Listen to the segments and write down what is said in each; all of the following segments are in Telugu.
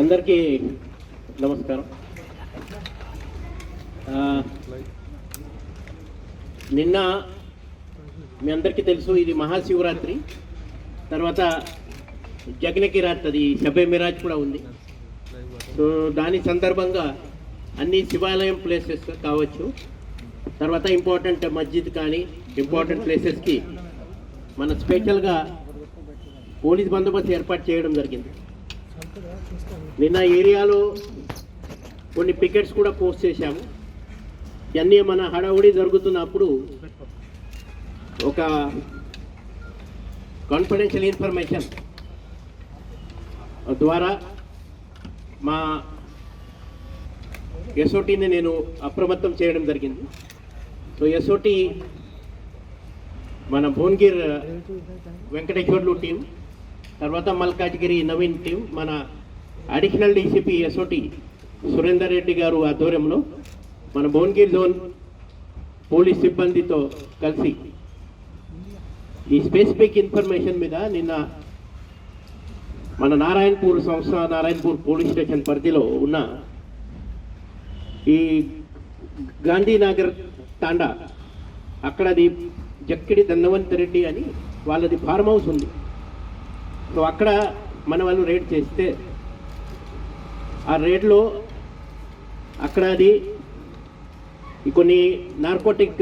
అందరికీ నమస్కారం. నిన్న మీ అందరికీ తెలుసు ఇది మహాశివరాత్రి. తర్వాత జగనకి రాత్ అది షబే మిరాజ్ కూడా ఉంది. సో దాని సందర్భంగా అన్ని శివాలయం ప్లేసెస్ కావచ్చు. తర్వాత ఇంపార్టెంట్ మస్జిద్ కానీ ఇంపార్టెంట్ ప్లేసెస్కి మన స్పెషల్గా పోలీస్ బందోబస్తు ఏర్పాటు చేయడం జరిగింది. నిన్న ఏరియాలో కొన్ని పికెట్స్ కూడా పోస్ట్ చేశాము. ఇవన్నీ మన హడావుడి జరుగుతున్నప్పుడు ఒక కాన్ఫిడెన్షియల్ ఇన్ఫర్మేషన్ ద్వారా మా ఎస్ఓటీని నేను అప్రమత్తం చేయడం జరిగింది. సో ఎస్ఓటి మన భువనగిర్ వెంకటేశ్వర్లు టీం తర్వాత మల్కాజ్గిరి నవీన్ టీం మన additional DCP SOT Surender Reddy garu ఆధ్వర్యంలో మన భువనగిరి జోన్ పోలీస్ సిబ్బందితో కలిసి ఈ స్పెసిఫిక్ ఇన్ఫర్మేషన్ మీద నిన్న మన నారాయణపూర్ సంస్థ నారాయణపూర్ పోలీస్ స్టేషన్ పరిధిలో ఉన్న ఈ గాంధీనగర్ తాండా అక్కడది జక్కిడి ధన్వంత్ రెడ్డి అని వాళ్ళది ఫార్మ్ హౌస్ ఉంది. సో అక్కడ మన వాళ్ళు రేట్ చేస్తే ఆ రేట్లో అక్కడ అది కొన్ని నార్కోటిక్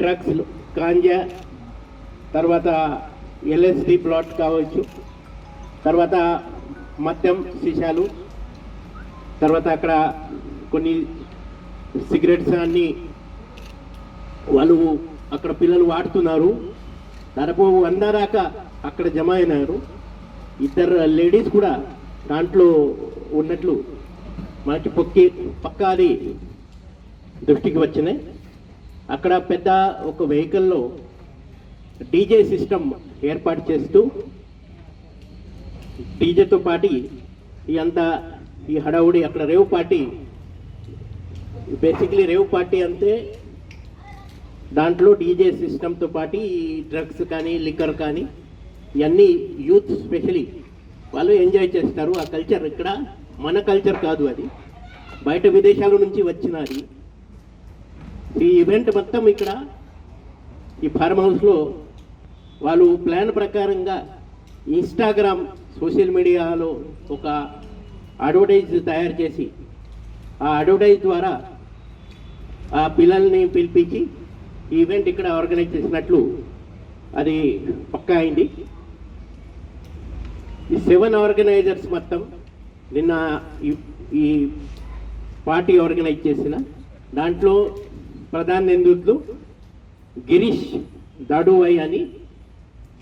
డ్రగ్స్ కాంజా తర్వాత ఎల్ఎస్డి ప్లాట్ కావచ్చు తర్వాత మద్యం సీసాలు తర్వాత అక్కడ కొన్ని సిగరెట్స్ అన్ని వాళ్ళు అక్కడ పిల్లలు వాడుతున్నారు. దాదాపు వంద దాకా అక్కడ జమ అయినారు. ఇద్దరు లేడీస్ కూడా దాంట్లో ఉన్నట్లు మనకి పొక్కి పక్కాది దృష్టికి వచ్చినాయి. అక్కడ పెద్ద ఒక వెహికల్లో డీజే సిస్టమ్ ఏర్పాటు చేస్తూ డీజేతో పాటి ఈ అంతా ఈ హడావుడి అక్కడ rave party basically rave party అంతే దాంట్లో డీజే సిస్టమ్తో పాటు ఈ డ్రగ్స్ కానీ లిక్కర్ కానీ ఇవన్నీ యూత్ స్పెషలీ వాళ్ళు ఎంజాయ్ చేస్తారు. ఆ కల్చర్ ఇక్కడ మన కల్చర్ కాదు అది. బయట విదేశాల నుంచి వచ్చినది ఈ ఈవెంట్ మొత్తం ఇక్కడ ఈ ఫార్మ్ హౌస్లో వాళ్ళు ప్లాన్ ప్రకారంగా ఇన్స్టాగ్రామ్ సోషల్ మీడియాలో ఒక అడ్వర్టైజ్ తయారు చేసి ఆ అడ్వర్టైజ్ ద్వారా ఆ పిల్లల్ని పిలిపించి ఈ ఈవెంట్ ఇక్కడ ఆర్గనైజ్ చేసినట్లు అది పక్కా అయింది. ఈ సెవెన్ ఆర్గనైజర్స్ మొత్తం నిన్న ఈ- ఈ పార్టీ ఆర్గనైజ్ చేసిన దాంట్లో ప్రధాన నిందితులు గిరీష్ దాడువై అని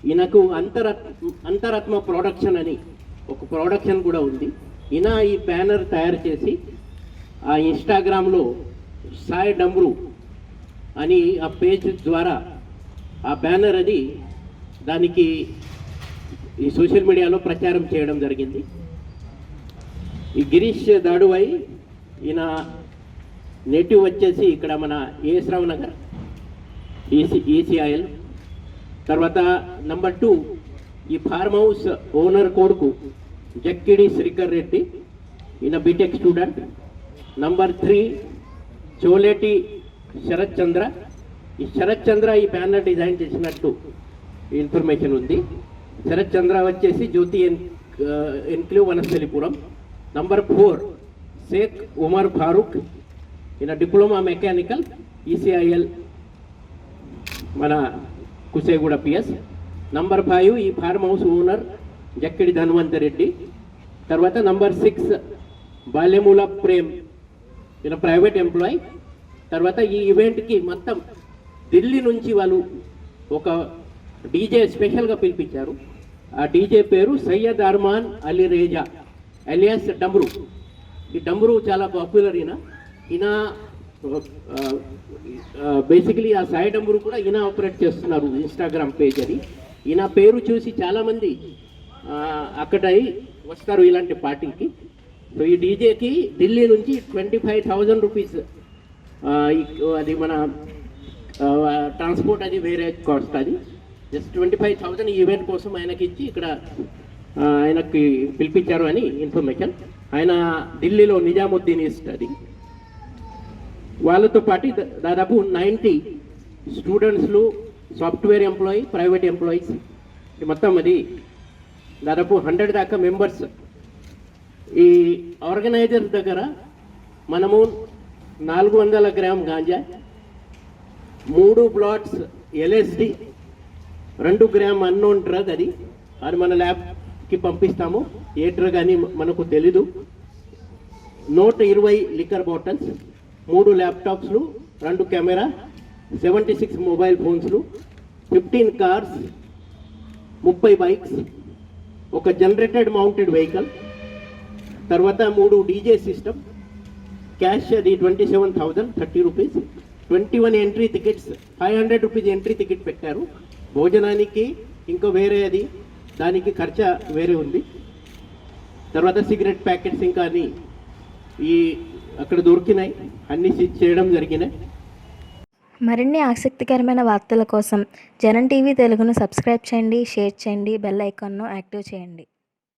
ఈయనకు అంతరత్ అంతరాత్మ ప్రొడక్షన్ అని ఒక ప్రొడక్షన్ కూడా ఉంది. ఈయన ఈ బ్యానర్ తయారు చేసి ఆ ఇన్స్టాగ్రామ్లో సాయి డమ్రు అని ఆ పేజ్ ద్వారా ఆ బ్యానర్ అది దానికి ఈ సోషల్ మీడియాలో ప్రచారం చేయడం జరిగింది. ఈ గిరీష్ దాడువై ఈయన నేటివ్ వచ్చేసి ఇక్కడ మన ఏఎస్ నగర్ ఈసీ ఈసీఐఎల్ తర్వాత నంబర్ టూ ఈ ఫార్మ్ హౌస్ ఓనర్ కొడుకు జక్కిడి శ్రీకర్ రెడ్డి ఈయన BTech student number three Choleti Sharath Chandra ఈ శరత్ చంద్ర ఈ బ్యానర్ డిజైన్ చేసినట్టు ఇన్ఫర్మేషన్ ఉంది. శరత్ చంద్ర వచ్చేసి జ్యోతి ఎన్ enclave Vanasthalipuram. Number four Sheikh Umar Farooq. ఈయన డిప్లొమా మెకానికల్ ఈసీఐఎల్ మన కుసేగూడ పిఎస్. నంబర్ ఫైవ్ ఈ farm house owner Jakkidi Dhanvanth Reddy తర్వాత నంబర్ సిక్స్ బాల్యమూల ప్రేమ్ ఈయన ప్రైవేట్ ఎంప్లాయీ తర్వాత ఈ ఈవెంట్కి మొత్తం ఢిల్లీ నుంచి వాళ్ళు ఒక డీజే స్పెషల్గా పిలిపించారు. ఆ డీజే పేరు సయ్యద్ అర్మాన్ అలీ రేజా అలియాస్ డమ్రు ఈ డమ్రు చాలా పాపులర్ ఈయన. ఈయన బేసికలీ ఆ సాయి డమ్రు కూడా ఈయన ఆపరేట్ చేస్తున్నారు ఇన్స్టాగ్రామ్ పేజ్ అని. ఈయన పేరు చూసి చాలామంది అక్కడ వస్తారు ఇలాంటి పార్టీకి సో ఈ డీజేకి ఢిల్లీ నుంచి ట్వంటీ ఫైవ్ థౌజండ్ రూపీస్ అది మన ట్రాన్స్పోర్ట్ అది వేరే కాస్ట్ అది. Just twenty five thousand event కోసం ఆయనకి ఇచ్చి ఇక్కడ ఆయనకి పిలిపించారు అని ఇన్ఫర్మేషన్ ఆయన ఢిల్లీలో నిజాముద్దీన్ స్టడీ వాళ్ళతో పాటు దాదాపు నైంటీ స్టూడెంట్స్లు సాఫ్ట్వేర్ ఎంప్లాయీ ప్రైవేట్ ఎంప్లాయీస్ మొత్తం అది దాదాపు హండ్రెడ్ దాకా మెంబర్స్ ఈ ఆర్గనైజర్ దగ్గర మనము నాలుగు వందల గ్రామ్ గాంజా మూడు ప్లాట్స్ ఎల్ఎస్డి రెండు గ్రామ్ అన్నోన్ డ్రగ్ అది. అది మన ల్యాబ్కి పంపిస్తాము. ఏ డ్రగ్ అని మనకు తెలీదు. నూట ఇరవై లిక్కర్ బాటిల్స్ మూడు ల్యాప్టాప్స్లు రెండు కెమెరా సెవెంటీ సిక్స్ మొబైల్ ఫోన్స్లు ఫిఫ్టీన్ కార్స్ ముప్పై బైక్స్ ఒక జనరేటెడ్ మౌంటెడ్ వెహికల్ తర్వాత మూడు డీజే సిస్టమ్ క్యాష్ అది twenty seven thousand thirty rupees twenty one entry tickets five hundred rupees entry ticket పెట్టారు. భోజనానికి ఇంకో వేరే అది దానికి ఖర్చు వేరే ఉంది. తర్వాత సిగరెట్ ప్యాకెట్స్ ఇంకా అని ఈ అక్కడ దొరికినాయి. అన్ని చేయడం జరిగినాయి. మరిన్ని ఆసక్తికరమైన వార్తల కోసం జనం టీవీ తెలుగును సబ్స్క్రైబ్ చేయండి షేర్ చేయండి బెల్ ఐకాన్ను యాక్టివ్ చేయండి.